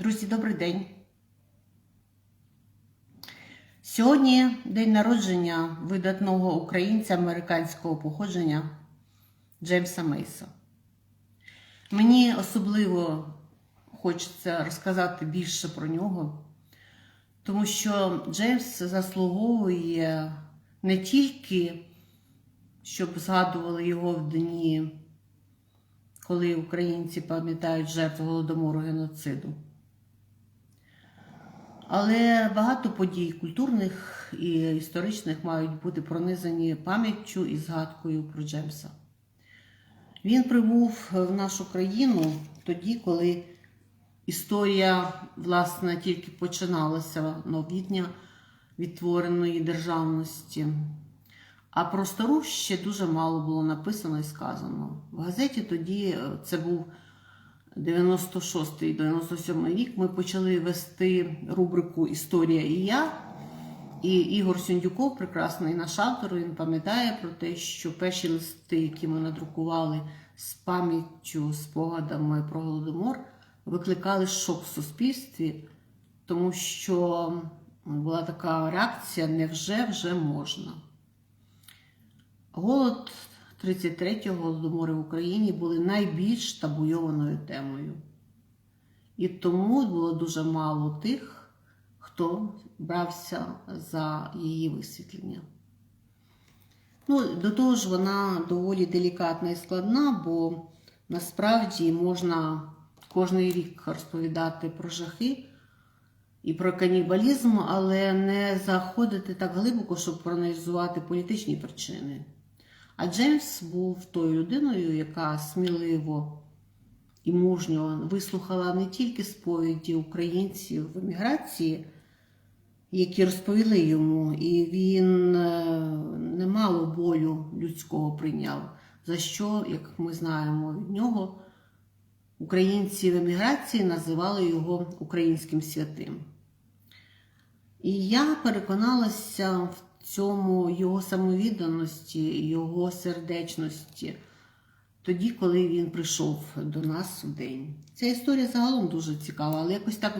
Друзі, добрий день. Сьогодні день народження видатного українця американського походження Джеймса Мейса. Мені особливо хочеться розказати більше про нього, тому що Джеймс заслуговує не тільки, щоб згадували його в дні, коли українці пам'ятають жертв голодомору геноциду. Але багато подій культурних і історичних мають бути пронизані пам'яттю і згадкою про Джемса. Він прибув в нашу країну тоді, коли історія, власне, тільки починалася новітня відтвореної державності. А про стару ще дуже мало було написано і сказано. В газеті тоді е, це був 96-й, 97 рік. Ми почали вести рубрику Історія і я. І Ігор Сюндюков, прекрасний наш автор, він пам'ятає про те, що перші листи, які ми надрукували з пам'яттю, спогадами про голодомор, викликали шок в суспільстві, тому що була така реакція: невже вже можна? Голод 33-го голодомори в Україні були найбільш табуйованою темою. І тому було дуже мало тих, хто брався за її висвітлення. Ну, До того ж, вона доволі делікатна і складна, бо насправді можна кожний рік розповідати про жахи і про канібалізм, але не заходити так глибоко, щоб проаналізувати політичні причини. А Джеймс був тою людиною, яка сміливо і мужньо вислухала не тільки сповіді українців в еміграції, які розповіли йому, і він немало болю людського прийняв, за що, як ми знаємо від нього, українці в еміграції називали його українським святим. І я переконалася в цьому його самовідданості, його сердечності, тоді, коли він прийшов до нас у день. Ця історія загалом дуже цікава, але якось так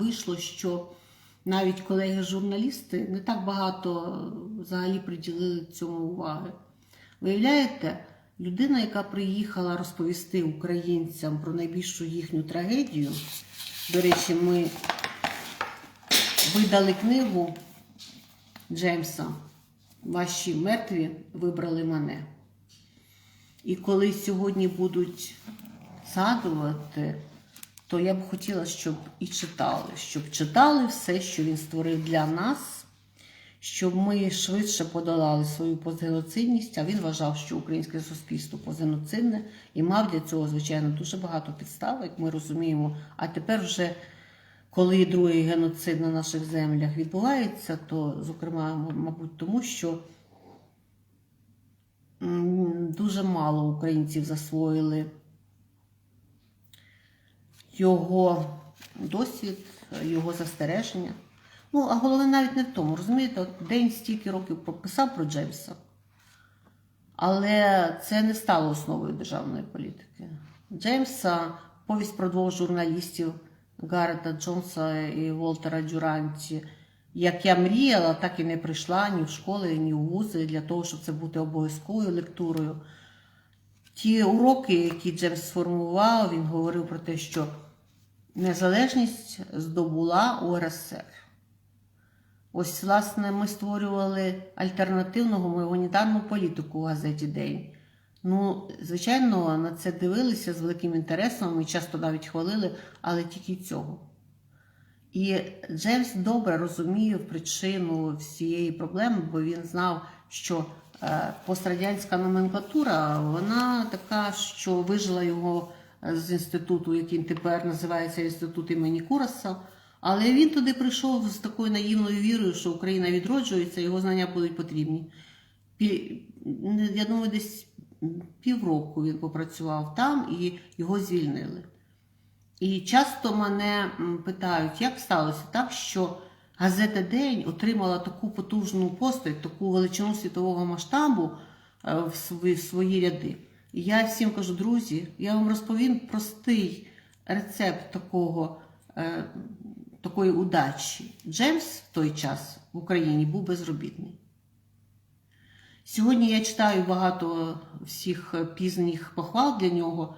вийшло, що навіть колеги-журналісти не так багато взагалі приділили цьому уваги. Виявляєте, людина, яка приїхала розповісти українцям про найбільшу їхню трагедію, до речі, ми видали книгу. Джеймса, ваші мертві вибрали мене. І коли сьогодні будуть згадувати, то я б хотіла, щоб і читали, щоб читали все, що він створив для нас, щоб ми швидше подолали свою постгеноцидність, а він вважав, що українське суспільство постгеноцидне і мав для цього, звичайно, дуже багато підстав, як ми розуміємо. А тепер вже коли другий геноцид на наших землях відбувається, то, зокрема, мабуть, тому що дуже мало українців засвоїли його досвід, його застереження. Ну, а головне навіть не в тому. Розумієте, от день стільки років прописав про Джеймса, але це не стало основою державної політики. Джеймса повість про двох журналістів. Гарета Джонса і Волтера Дюранті. Як я мріяла, так і не прийшла ні в школи, ні в вузи для того, щоб це бути обов'язковою лектурою. Ті уроки, які Джемс сформував, він говорив про те, що незалежність здобула УРСР. Ось, власне, ми створювали альтернативну гуманітарну політику у газеті День. Ну, звичайно, на це дивилися з великим інтересом і часто навіть хвалили, але тільки цього. І Джеймс добре розумів причину всієї проблеми, бо він знав, що е, пострадянська номенклатура, вона така, що вижила його з інституту, який тепер називається інститут імені Кураса. Але він туди прийшов з такою наївною вірою, що Україна відроджується, його знання будуть потрібні. Я думаю, десь півроку він попрацював там і його звільнили. І часто мене питають, як сталося так, що газета День отримала таку потужну постать, таку величину світового масштабу е, в свої, в свої ряди. І я всім кажу, друзі, я вам розповім простий рецепт такого е, такої удачі. Джеймс в той час в Україні був безробітний. Сьогодні я читаю багато всіх пізніх похвал для нього,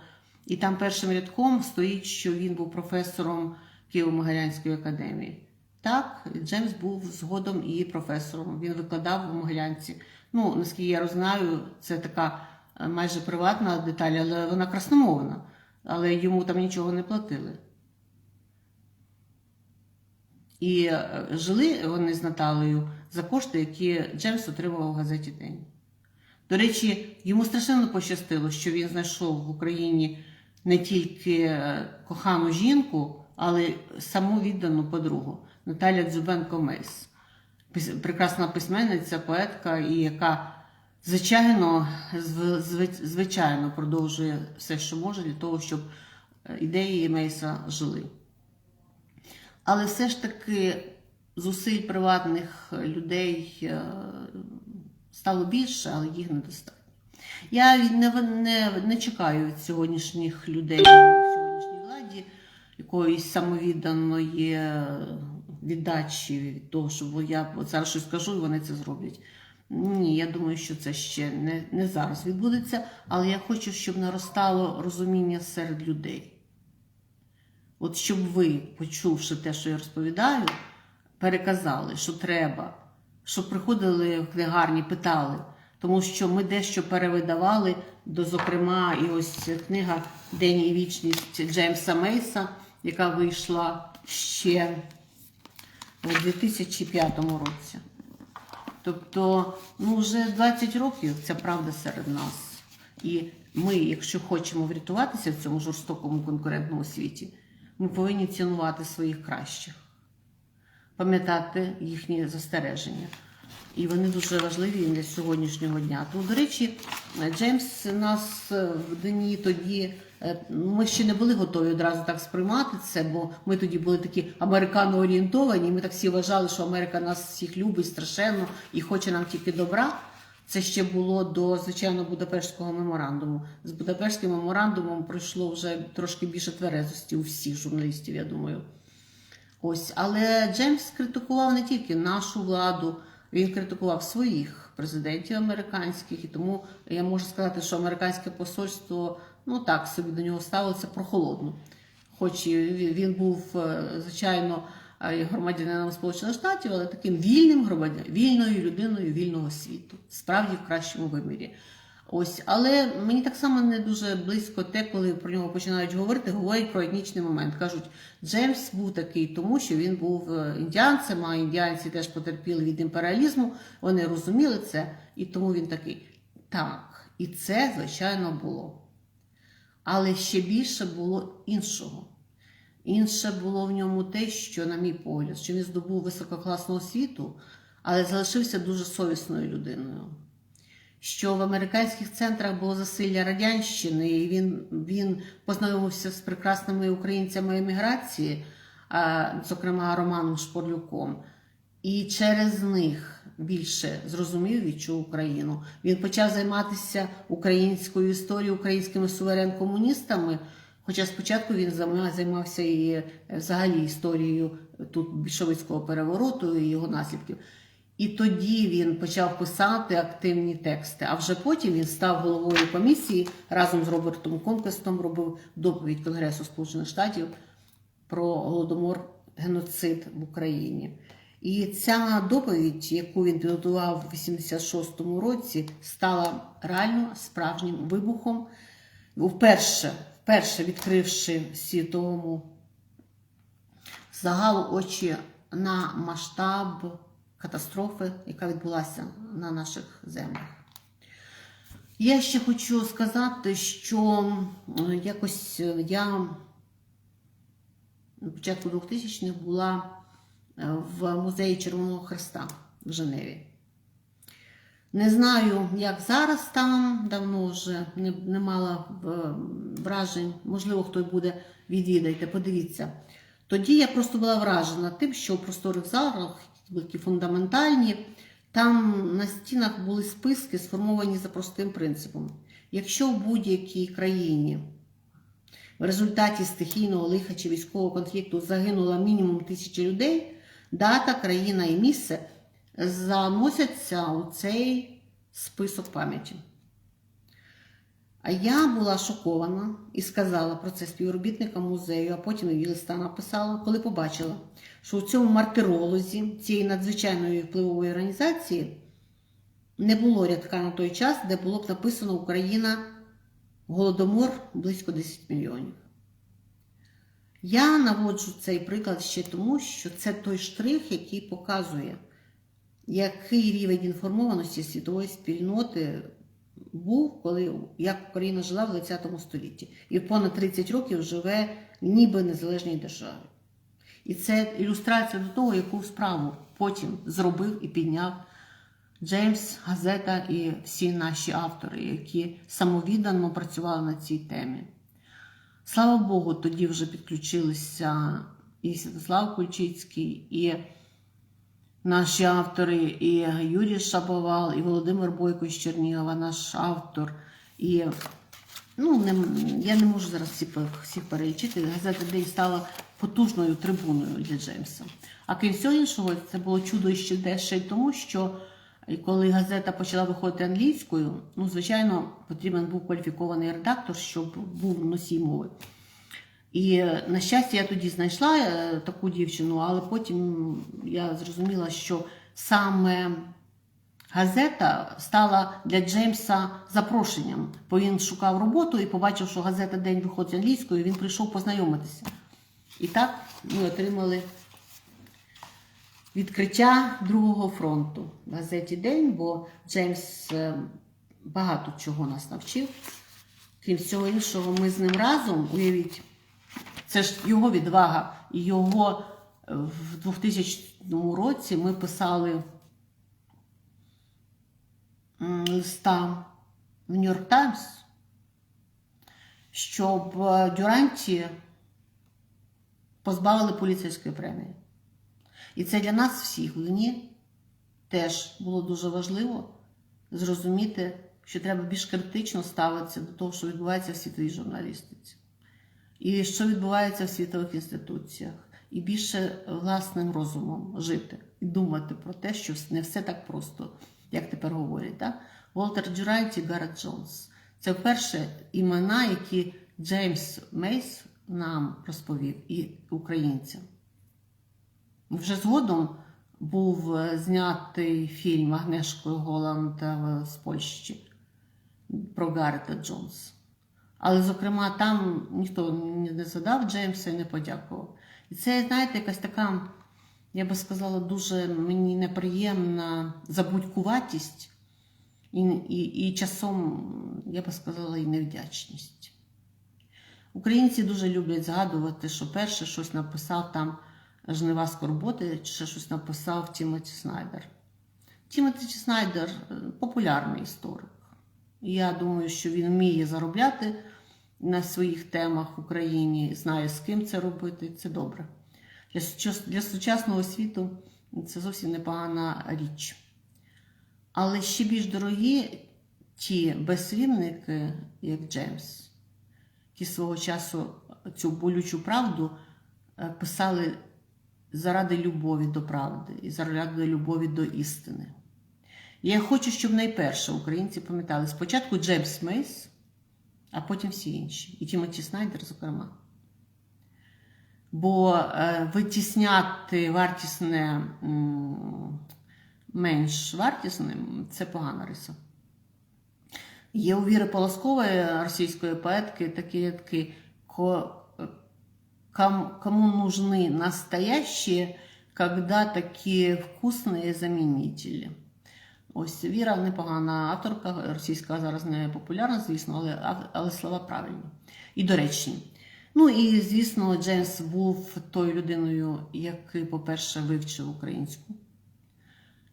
і там першим рядком стоїть, що він був професором Києво-Могилянської академії. Так, Джеймс був згодом і професором. Він викладав у Могилянці. Ну, наскільки я знаю, це така е, майже приватна деталь, але вона красномовна. Але йому там нічого не платили. І е, жили вони з Наталею за кошти, які Джеймс отримував у газеті День. До речі, йому страшенно пощастило, що він знайшов в Україні не тільки е, кохану жінку, але й саму віддану подругу Наталя Дзюбенко Мейс. Прекрасна письменниця, поетка, і яка звичайно, звичайно продовжує все, що може, для того, щоб е, ідеї Мейса жили. Але все ж таки зусиль приватних людей е, стало більше, але їх недостатньо. Я не, не, не чекаю від сьогоднішніх людей в сьогоднішній владі якоїсь самовідданої віддачі від того, що я зараз щось скажу, і вони це зроблять. Ні, я думаю, що це ще не, не зараз відбудеться, але я хочу, щоб наростало розуміння серед людей. От щоб ви, почувши те, що я розповідаю, переказали, що треба, щоб приходили в книгарні, питали. Тому що ми дещо перевидавали, до, зокрема, і ось книга День і вічність Джеймса Мейса, яка вийшла ще у 2005 році. Тобто, ну вже 20 років ця правда серед нас. І ми, якщо хочемо врятуватися в цьому жорстокому конкурентному світі, ми повинні цінувати своїх кращих, пам'ятати їхні застереження. І вони дуже важливі для сьогоднішнього дня. Тому, до речі, Джеймс нас в дні тоді. е, Ми ще не були готові одразу так сприймати це, бо ми тоді були такі американо-орієнтовані. Ми так всі вважали, що Америка нас всіх любить страшенно і хоче нам тільки добра. Це ще було до звичайно Будапештського меморандуму. З Будапештським меморандумом пройшло вже трошки більше тверезості у всіх журналістів, я думаю. Ось, але Джеймс критикував не тільки нашу владу, він критикував своїх президентів американських, і тому я можу сказати, що американське посольство ну так собі до нього ставилося прохолодно. Хоч він був, е, звичайно, громадянином Сполучених Штатів, але таким вільним громадянином, вільною людиною вільного світу, справді в кращому вимірі. Ось, але мені так само не дуже близько те, коли про нього починають говорити, говорять про етнічний момент. Кажуть, Джеймс був такий, тому що він був е, індіанцем, а індіанці теж потерпіли від імперіалізму. Вони розуміли це, і тому він такий. Так, і це, звичайно, було. Але ще більше було іншого. Інше було в ньому те, що, на мій погляд, що він здобув висококласну освіту, але залишився дуже совісною людиною що в американських центрах було засилля радянщини, і він, він познайомився з прекрасними українцями еміграції, а, зокрема Романом Шпорлюком, і через них більше зрозумів, відчув Україну. Він почав займатися українською історією, українськими суверен-комуністами. Хоча спочатку він займався і е, взагалі історією тут більшовицького перевороту і його наслідків. І тоді він почав писати активні тексти. А вже потім він став головою комісії разом з Робертом Конквестом, робив доповідь Конгресу Сполучених Штатів про голодомор геноцид в Україні. І ця доповідь, яку він підготував в 86-му році, стала реально справжнім вибухом, вперше, вперше відкривши світовому загалу очі на масштаб катастрофи, яка відбулася на наших землях. Я ще хочу сказати, що якось е, я на початку 2000-х була е, в музеї Червоного Христа в Женеві. Не знаю, як зараз там, давно вже не, не мала е, вражень. Можливо, хто буде, відвідайте, подивіться. Тоді я просто була вражена тим, що в просторих залах, які фундаментальні, там на стінах були списки, сформовані за простим принципом. Якщо в будь-якій країні в результаті стихійного лиха чи військового конфлікту загинуло мінімум тисячі людей, дата, країна і місце заносяться у цей список пам'яті. А я була шокована і сказала про це співробітникам музею, а потім і листа написала, коли побачила, що у цьому мартиролозі цієї надзвичайної впливової організації не було рядка на той час, де було б написано Україна Голодомор близько 10 мільйонів. Я наводжу цей приклад ще тому, що це той штрих, який показує, який рівень інформованості світової спільноти був, коли як Україна жила в 20 столітті, і понад 30 років живе ніби незалежній державі. І це ілюстрація до того, яку справу потім зробив і підняв Джеймс, газета і всі наші автори, які самовіддано працювали на цій темі. Слава Богу, тоді вже підключилися і Святослав Кульчицький, і наші автори, і Юрій Шаповал, і Володимир Бойко з Чернігова, наш автор. І ну, не, я не можу зараз всіх, всіх перелічити. Газета День стала потужною трибуною для Джеймса. А крім всього іншого, це було чудо ще й тому, що коли газета почала виходити англійською, ну, звичайно, потрібен був кваліфікований редактор, щоб був носій мови. І на щастя, я тоді знайшла е, таку дівчину, але потім я зрозуміла, що саме газета стала для Джеймса запрошенням, бо він шукав роботу і побачив, що газета День виходить англійською, він прийшов познайомитися. І так ми отримали відкриття другого фронту в газеті День, бо Джеймс е, багато чого нас навчив. Крім всього іншого, ми з ним разом, уявіть, це ж його відвага. І його е, в 2000 році ми писали листа в Нью-Йорк Таймс, щоб е, Дюранті позбавили поліцейської премії. І це для нас всіх в Луні теж було дуже важливо зрозуміти, що треба більш критично ставитися до того, що відбувається в світовій журналістиці, і що відбувається в світових інституціях, і більше власним розумом жити і думати про те, що не все так просто, як тепер говорять. Так? Волтер Джурайті, Гаррет Джонс. Це вперше імена, які Джеймс Мейс нам розповів і українцям. Вже згодом був знятий фільм Агнешкою Голланд з Польщі про Гаррета Джонс. Але, зокрема, там ніхто не згадав Джеймса і не подякував. І це, знаєте, якась така, я би сказала, дуже мені неприємна забудькуватість і, і, і часом, я би сказала, і невдячність. Українці дуже люблять згадувати, що перше щось написав там. Жнива скорботи, чи щось написав Тімоті Снайдер. Тімоті Снайдер е, популярний історик. Я думаю, що він вміє заробляти на своїх темах в Україні, знає, з ким це робити. Це добре. Для, для сучасного світу це зовсім непогана річ. Але ще більш дорогі ті безслівники, як Джеймс, які свого часу цю болючу правду е, писали заради любові до правди і заради любові до істини. Я хочу, щоб найперше українці пам'ятали спочатку Джеймс Мейс, а потім всі інші. І Тімоті Снайдер, зокрема. Бо е, витісняти вартісне менш вартісним це погана риса. Є у Віри Полоскової російської поетки такі рядки кому нужны настоящие, когда такі вкусні замінителі. Ось Віра непогана авторка, російська зараз не популярна, звісно, але, але слова правильні і доречні. Ну і, звісно, Джеймс був тою людиною, який, по-перше, вивчив українську.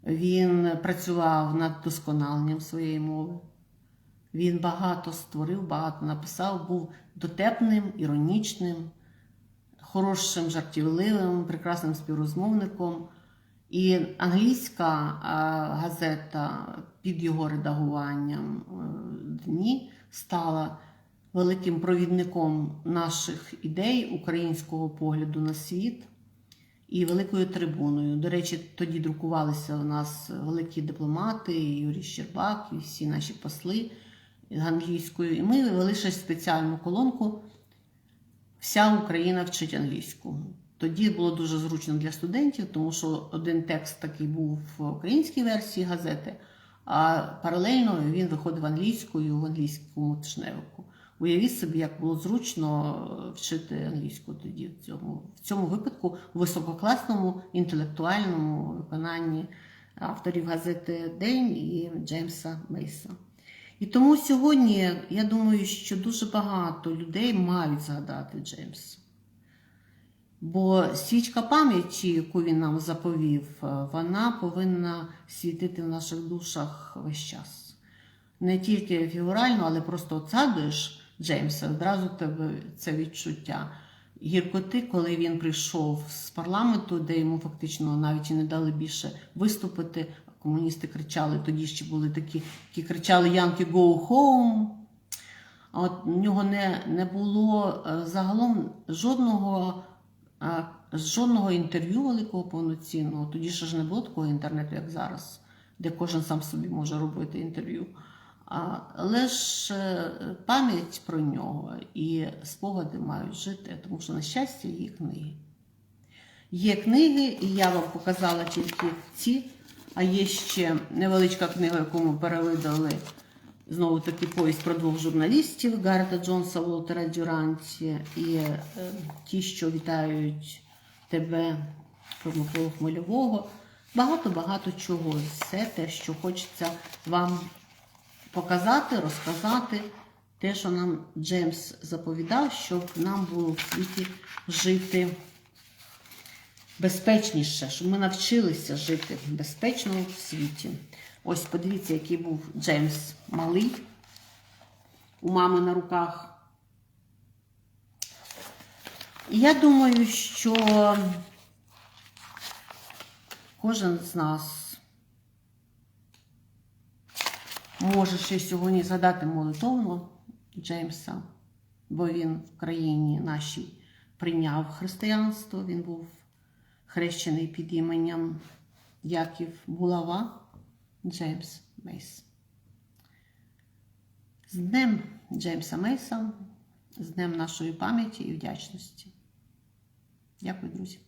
Він працював над досконаленням своєї мови. Він багато створив, багато написав, був дотепним, іронічним хорошим, жартівливим, прекрасним співрозмовником. І англійська газета під його редагуванням е, дні стала великим провідником наших ідей, українського погляду на світ і великою трибуною. До речі, тоді друкувалися у нас великі дипломати, Юрій Щербак, і всі наші посли англійською. І ми вели ще спеціальну колонку Вся Україна вчить англійську. Тоді було дуже зручно для студентів, тому що один текст такий був в українській версії газети, а паралельно він виходив англійською в англійському тижневику. Уявіть собі, як було зручно вчити англійську тоді в цьому, в цьому випадку у висококласному інтелектуальному виконанні авторів газети День і Джеймса Мейса. І тому сьогодні я думаю, що дуже багато людей мають згадати Джеймса. Бо свічка пам'яті, яку він нам заповів, вона повинна світити в наших душах весь час. Не тільки фігурально, але просто от Джеймса, одразу тебе це відчуття. Гіркоти, коли він прийшов з парламенту, де йому фактично навіть і не дали більше виступити. Комуністи кричали, тоді ще були такі, які кричали Янки go home. А от в нього не, не було е, загалом жодного, е, жодного інтерв'ю великого повноцінного. Тоді ще ж не було такого інтернету, як зараз, де кожен сам собі може робити інтерв'ю. А, Але ж е, пам'ять про нього і спогади мають жити, тому що, на щастя, є книги. Є книги, і я вам показала тільки ці. А є ще невеличка книга, яку ми перевидали знову таки повість про двох журналістів Гарета Джонса, Волтера Дюранті і е, ті, що вітають тебе про Миколу Хмельового. Багато-багато чого. Все те, що хочеться вам показати, розказати. Те, що нам Джеймс заповідав, щоб нам було в світі жити безпечніше, щоб ми навчилися жити безпечно в світі. Ось подивіться, який був Джеймс малий. У мами на руках. І я думаю, що кожен з нас може ще сьогодні згадати молитовно Джеймса, бо він в країні нашій прийняв християнство, він був хрещений під іменем Яків Булава Джеймс Мейс. З Днем Джеймса Мейса, з Днем нашої пам'яті і вдячності. Дякую, друзі.